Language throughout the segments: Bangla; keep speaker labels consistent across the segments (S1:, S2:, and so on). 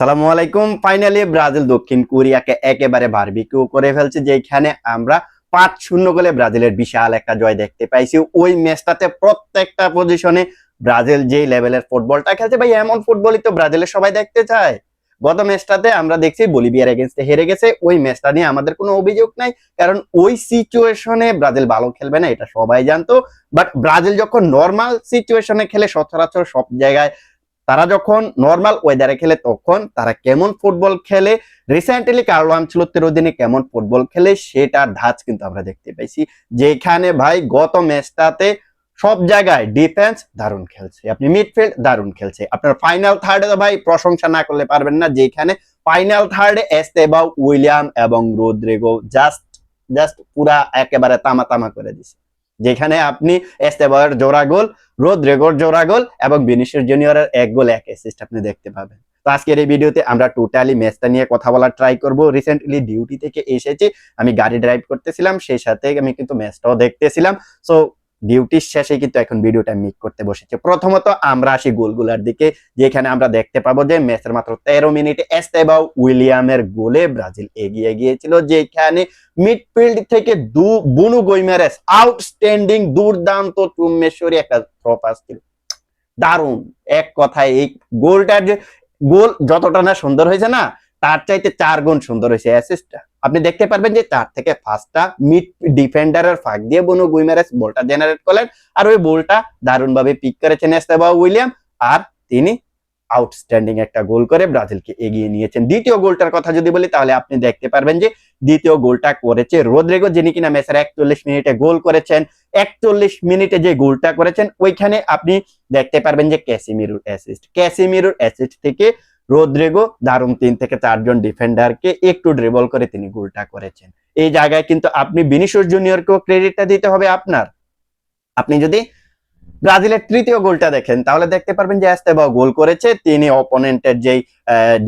S1: সালামু আলাইকুম। ফাইনালি ব্রাজিল দক্ষিণ কোরিয়াকে একেবারে বারবিকিউ করে ফেলছে, যেখানে আমরা পাঁচ শূন্য গোলে ব্রাজিলের বিশাল একটা জয় দেখতে পাইছি। ওই ম্যাচটাতে প্রত্যেকটা পজিশনে ব্রাজিল যেই লেভেলের ফুটবলটা খেলছে, ভাই, এমন ফুটবলই তো ব্রাজিলের সবাই দেখতে চায়। গত ম্যাচটাতে আমরা দেখছি বলিভিয়ার এগেনস্টে হেরে গেছে। ওই ম্যাচটা নিয়ে আমাদের কোনো অভিযোগ নাই, কারণ ওই সিচুয়েশনে ব্রাজিল ভালো খেলবে না, এটা সবাই জানতো। বাট ব্রাজিল যখন নর্মাল সিচুয়েশনে খেলে, সচরাচর সব জায়গায় তারা যখন নর্মাল ওয়েদারে খেলে তখন তারা কেমন ফুটবল খেলে? রিসেন্টলি কার্লো আনচলত্বের অধীনে কেমন ফুটবল খেলে? সেটার ধাঁচ কিন্তু আমরা দেখতে পাইছি। যেখানে ভাই গত ম্যাচটাতে সব জায়গায় ডিফেন্স দারুণ খেলছে। আপনি মিডফিল্ড দারুণ খেলছে। আপনার ফাইনাল থার্ডে তো ভাই প্রশংসা না করলে পারবেন না। যেখানে ফাইনাল থার্ডে এস্তেবাও উইলিয়াম এবং রোদ্রেগো জাস্ট জাস্ট পুরা একেবারে তামা তামা করে দিছে। যেখানে আপনি এস্তেবার জোড়া গোল রোদ রেগোর জোড়া গোল এবং বিনিশিয়াস জুনিয়রের এক গোল, এক অ্যাসিস্ট আপনি দেখতে পাবেন। তো আজকের এই ভিডিওতে আমরা টোটালি ম্যাচটা নিয়ে কথা বলার ট্রাই করব। রিসেন্টলি ডিউটি থেকে এসেছি, আমি গাড়ি ড্রাইভ করতেছিলাম, সেই সাথে আমি কিন্তু ম্যাচটাও দেখতেছিলাম। সো ডিউটির শেষে কিন্তু এখন ভিডিওটা মিক করতে বসেছে। প্রথমত আমরা আসি গোলগুলার দিকে, যেখানে আমরা দেখতে পাবো যে ম্যাচের মাত্র তেরো মিনিটে এস্তেবাও উইলিয়ামের গোলে ব্রাজিল এগিয়ে গিয়েছিল, যেখানে মিডফিল্ড থেকে দু, বুনু গৈমারেস আউটস্ট্যান্ডিং দুর্দান্ত চুম্মেশ্বরী একটা প্রপাস ছিল। দারুণ, এক কথায় এই গোলটার যে গোল যতটা না সুন্দর হয়েছে না, তার চাইতে চার গুণ সুন্দর হয়েছে অ্যাসিস্টটা আপনি দেখতে পারবেন যে তার থেকে ফার্স্টটা মিড ডিফেন্ডারের ফাঁক দিয়ে বনু গুইমারেস বলটা জেনারেট করলেন। আর ওই বলটা দারুণ ভাবে পিক করেছেন এস্তেবা উইলিয়াম। আর তিনি আউটস্ট্যান্ডিং একটা গোল করে ব্রাজিলকে এগিয়ে নিয়েছেন। দ্বিতীয় গোলটার কথা যদি বলি, তাহলে আপনি দেখতে পারবেন যে দ্বিতীয় গোলটা করেছে রোদ্রেগো, যিনি কিনা ম্যাচের একচল্লিশ মিনিটে গোল করেছেন। একচল্লিশ মিনিটে যে গোলটা করেছেন, ওইখানে আপনি দেখতে পারবেন যে ক্যাসিমিরুর অ্যাসিস্ট ক্যাসিমিরুর অ্যাসিস্ট থেকে রোদ্রেগো দারুণ তিন থেকে চারজন ডিফেন্ডারকে একটু ড্রিবল করে তিনি গোলটা করেছেন। এই জায়গায় কিন্তু আপনি বিনিশোর জুনিয়রকেও ক্রেডিটটা দিতে হবে আপনার। আপনি যদি ব্রাজিলের তৃতীয় গোলটা দেখেন, তাহলে দেখতে পারবেন যে এস্তেবাও গোল করেছে। তিনি অপোনেন্টের যেই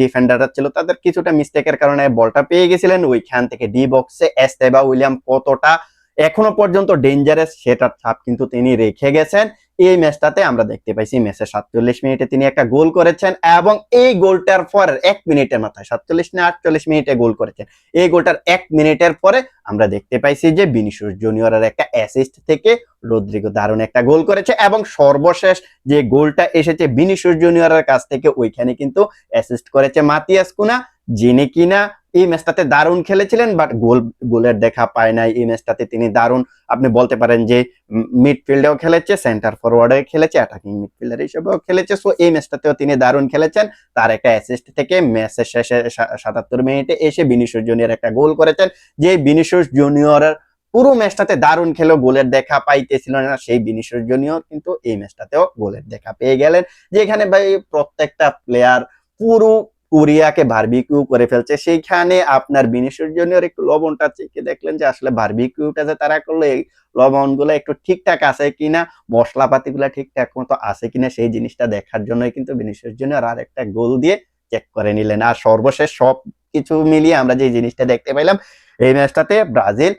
S1: ডিফেন্ডাররা ছিল, তাদের কিছুটা মিস্টেকের কারণে বলটা পেয়ে গেছিলেন। ওইখান থেকে ডি বক্সে এস্তেবা উইলিয়াম কতটা এখনও পর্যন্ত ডেঞ্জারাস সেটার ছাপ কিন্তু তিনি রেখে গেছেন। এই ম্যাচটাতে আমরা দেখতে পাইছি ম্যাচের সাতচল্লিশ মিনিটে তিনি একটা গোল করেছেন এবং এই গোলটার পর এক মিনিটের মাথায় সাতচল্লিশ না আটচল্লিশ মিনিটে গোল করেছেন। এই গোলটার এক মিনিটের পরে আমরা দেখতে পাইছি যে বিনিশুস জুনিয়রের একটা অ্যাসিস্ট থেকে রদ্রিগো দারুণ একটা গোল করেছে এবং সর্বশেষ যে গোলটা এসেছে বিনিশুস জুনিয়রের কাছ থেকে ওইখানে কিন্তু অ্যাসিস্ট করেছে মাতিয়াস কুনা, যিনি কিনা এই ম্যাচটাতে দারুণ খেলেছিলেন বাট গোল, গোলের দেখা পায় নাই এই ম্যাচটাতে তিনি দারুণ। আপনি বলতে পারেন যে মিডফিল্ডেও খেলেছে সেন্টার ফরওয়ার্ডে খেলেছে অ্যাটাকিং মিডফিল্ডার হিসেবেও খেলেছে সো এই ম্যাচটাতেও তিনি দারুণ খেলেছেন। তার একটা অ্যাসিস্ট থেকে ম্যাচের শেষে সাতাত্তর মিনিটে এসে বিনিশুস জুনিয়র একটা গোল করেছেন, যে বিনিশুস জুনিয়রের পুরো ম্যাচটাতে দারুণ খেলেও গোলের দেখা পাইতেছিল না, সেই বিনিশুস জুনিয়র কিন্তু এই ম্যাচটাতেও গোলের দেখা পেয়ে গেলেন। যেখানে ভাই প্রত্যেকটা প্লেয়ার পুরো কোরিয়াকে বারবিকিউ করে ফেলছে। সেইখানে আপনার বিনিশুর জুনিয়র একটু লবণটা চেকে দেখলেন যে আসলে বারবিকিউটা যে তারা করলে, এই লবণগুলো একটু ঠিকঠাক আছে কিনা মশলাপাতি গুলা ঠিকঠাক মতো আছে কিনা, সেই জিনিসটা দেখার জন্যই কিন্তু বিনিশুর জুনিয়র আর একটা গোল দিয়ে চেক করে নিলেন। আর সর্বশেষ সব কিছু মিলিয়ে আমরা যে জিনিসটা দেখতে পাইলাম এই ম্যাচটাতে ব্রাজিল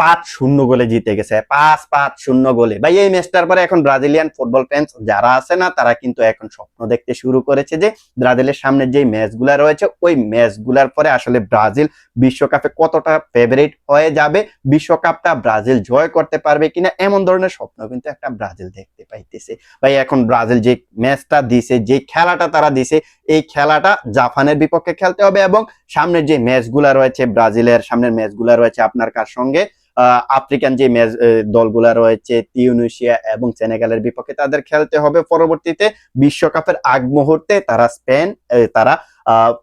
S1: পাঁচ শূন্য গোলে জিতে গেছে, পাঁচ পাঁচ শূন্য গোলে। ভাই, এই ম্যাচটার পরে এখন ব্রাজিলিয়ান ফুটবল ফ্যান্স যারা আছে না, তারা কিন্তু এখন স্বপ্ন দেখতে শুরু করেছে যে ব্রাজিলের সামনে যে ম্যাচগুলা রয়েছে, ওই ম্যাচগুলার পরে আসলে ব্রাজিল বিশ্বকাপে কতটা ফেভারিট হয়ে যাবে, বিশ্বকাপটা ব্রাজিল জয় করতে পারবে কিনা, এমন ধরনের স্বপ্ন কিন্তু একটা ব্রাজিল দেখতে পাইতেছে। ভাই, এখন ব্রাজিল যে ম্যাচটা দিছে, যে খেলাটা তারা দিছে, এই খেলাটা জাপানের বিপক্ষে খেলতে হবে এবং সামনের যে ম্যাচগুলা রয়েছে, ব্রাজিলের সামনের ম্যাচগুলা রয়েছে আপনার কার সঙ্গে আফ্রিকান যে ম্যাচ দলগুলা রয়েছে, তিউনিশিয়া এবং সেনেগালের বিপক্ষে তাদের খেলতে হবে। পরবর্তীতে বিশ্বকাপের আগ মুহূর্তে তারা স্পেন তারা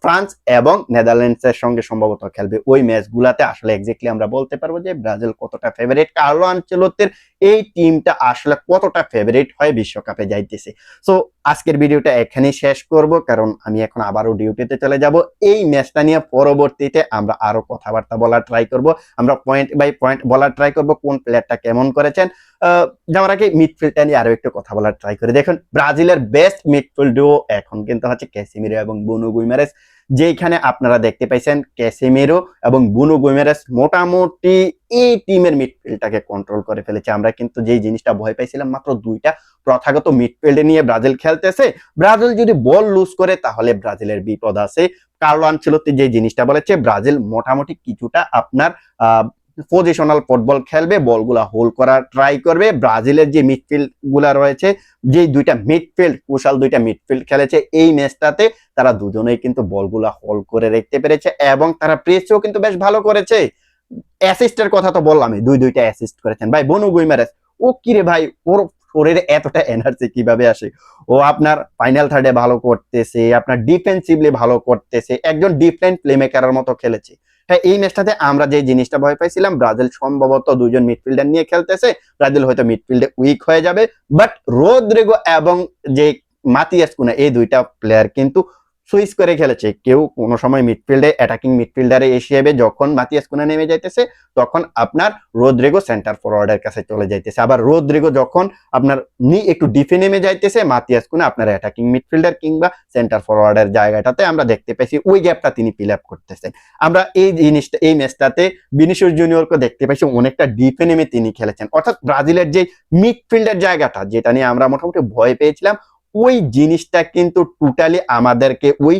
S1: ফ্রান্স এবং নেদারল্যান্ডসের সঙ্গে সম্ভবত খেলবে। ওই ম্যাচগুলাতে আসলে এক্স্যাক্টলি আমরা বলতে পারব যে ব্রাজিল কতটা ফেভারিট কার্লো আনচেলত্তির এই টিমটা আসলে কতটা ফেভারিট হয় বিশ্বকাপে যাইতেছে। সো আজকের ভিডিওটা এখানেই শেষ করব, কারণ আমি এখন আবারও ডিউটিতে চলে যাব। এই ম্যাচটা নিয়ে পরবর্তীতে আমরা আরও কথাবার্তা বলার ট্রাই করব। আমরা পয়েন্ট বাই পয়েন্ট বলার ট্রাই করব, কোন প্লেয়ারটা কেমন করেছেন। যাওয়ার আগে মিডফিল্ডটা নিয়ে আরও একটু কথা বলার ট্রাই করি দেখুন। ব্রাজিলের বেস্ট মিডফিল্ড এখন কিন্তু হচ্ছে ক্যাসিমিরো এবং বনু গুইমা গুইমারেস। যেখানে আপনারা দেখতে পাইছেন ক্যাসেমেরো এবং বুনো গুইমারেস মোটামুটি এই টিমের মিডফিল্ডটাকে কন্ট্রোল করে ফেলেছে। আমরা কিন্তু যেই জিনিসটা ভয় পাইছিলাম, মাত্র দুইটা প্রথাগত মিডফিল্ডে নিয়ে ব্রাজিল খেলতেছে। ব্রাজিল যদি বল লুজ করে, তাহলে ব্রাজিলের বিপদ আছে। কার্লো আনচেলত্তি যে জিনিসটা বলেছে, ব্রাজিল মোটামুটি কিছুটা আপনার পজিশনাল ফুটবল খেলবে, বলগুলা হোল করার ট্রাই করবে। ব্রাজিলের যে মিডফিল্ডগুলা রয়েছে যে দুইটা মিডফিল্ড কুশাল দুইটা মিডফিল্ড খেলেছে, এই ম্যাচটাতে তারা দুজনেই কিন্তু বলগুলা হোল করে রাখতে পেরেছে এবং তারা প্রেসও কিন্তু বেশ ভালো করেছে। অ্যাসিস্টের কথা তো বললামই, দুই দুইটা অ্যাসিস্ট করেছেন। ভাই, বনু গুইমারেস, ও কিরে ভাই, ওর শরীরে এতটা এনার্জি কীভাবে আসে? ও আপনার ফাইনাল থার্ডে ভালো করতেছে, আপনার ডিফেন্সিভলি ভালো করতেছে, একজন ডিফারেন্ট প্লেমেকারের মতো খেলেছে। হ্যাঁ এই ম্যাচটাতে আমরা যে জিনিসটা ভয় পাইছিলাম, ব্রাজিল সম্ভবত দুজন মিডফিল্ডার নিয়ে খেলতেছে। ব্রাজিল হয়তো মিডফিল্ডে উইক হয়ে যাবে বাট রোদ্রেগো এবং যে মাতিয়াস কুনা, এই দুইটা প্লেয়ার কিন্তু সুইচ করে খেলেছে। কেউ কোনো সময় মিডফিল্ডে অ্যাটাকিং মিডফিল্ডারে হিসেবে যখন মাতিয়াস কুনা নেমে যাইতেছে, তখন আপনার রোদ্রিগো সেন্টার ফরওয়ার্ডের কাছে চলে যাইতেছে। আবার রোদ্রিগো যখন আপনার নি একটু ডিফে নেমে যাইতেছে, মাতিয়াস কুনা আপনার অ্যাটাকিং মিডফিল্ডার কিংবা সেন্টার ফরওয়ার্ডের জায়গাটাতে আমরা দেখতে পাইছি, ওই গ্যাপটা তিনি ফিল আপ করতেছেন। আমরা এই জিনিসটা, এই ম্যাচটাতে বিনিশিয়াস জুনিয়রকে দেখতে পাইছি, অনেকটা ডিফে নেমে তিনি খেলেছেন। অর্থাৎ ব্রাজিলের যে মিডফিল্ডের জায়গাটা, যেটা নিয়ে আমরা মোটামুটি ভয় পেয়েছিলাম ওই জিনিসটা কিন্তু টোটালি আমাদেরকে ওই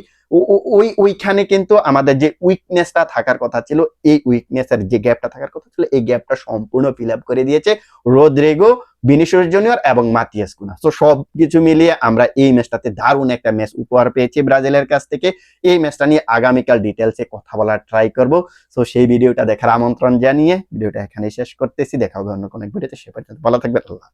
S1: ওই, ওইখানে কিন্তু আমাদের যে উইকনেসটা থাকার কথা ছিল, এই উইকনেসের যে গ্যাপটা থাকার কথা ছিল, এই গ্যাপটা সম্পূর্ণ ফিল করে দিয়েছে রোদ্রেগো বিনিশিয়াস জুনিয়র এবং মাতিয়াস কুনা তো সব কিছু মিলিয়ে আমরা এই ম্যাচটাতে দারুণ একটা ম্যাচ উপহার পেয়েছি ব্রাজিলের কাছ থেকে। এই ম্যাচটা নিয়ে আগামীকাল ডিটেলসে কথা বলার ট্রাই করব। সো সেই ভিডিওটা দেখার আমন্ত্রণ জানিয়ে ভিডিওটা এখানে শেষ করতেছি। দেখা হবে অন্য কোনো ভিডিওতে। সে পর্যন্ত ভালো থাকবে আল্লাহ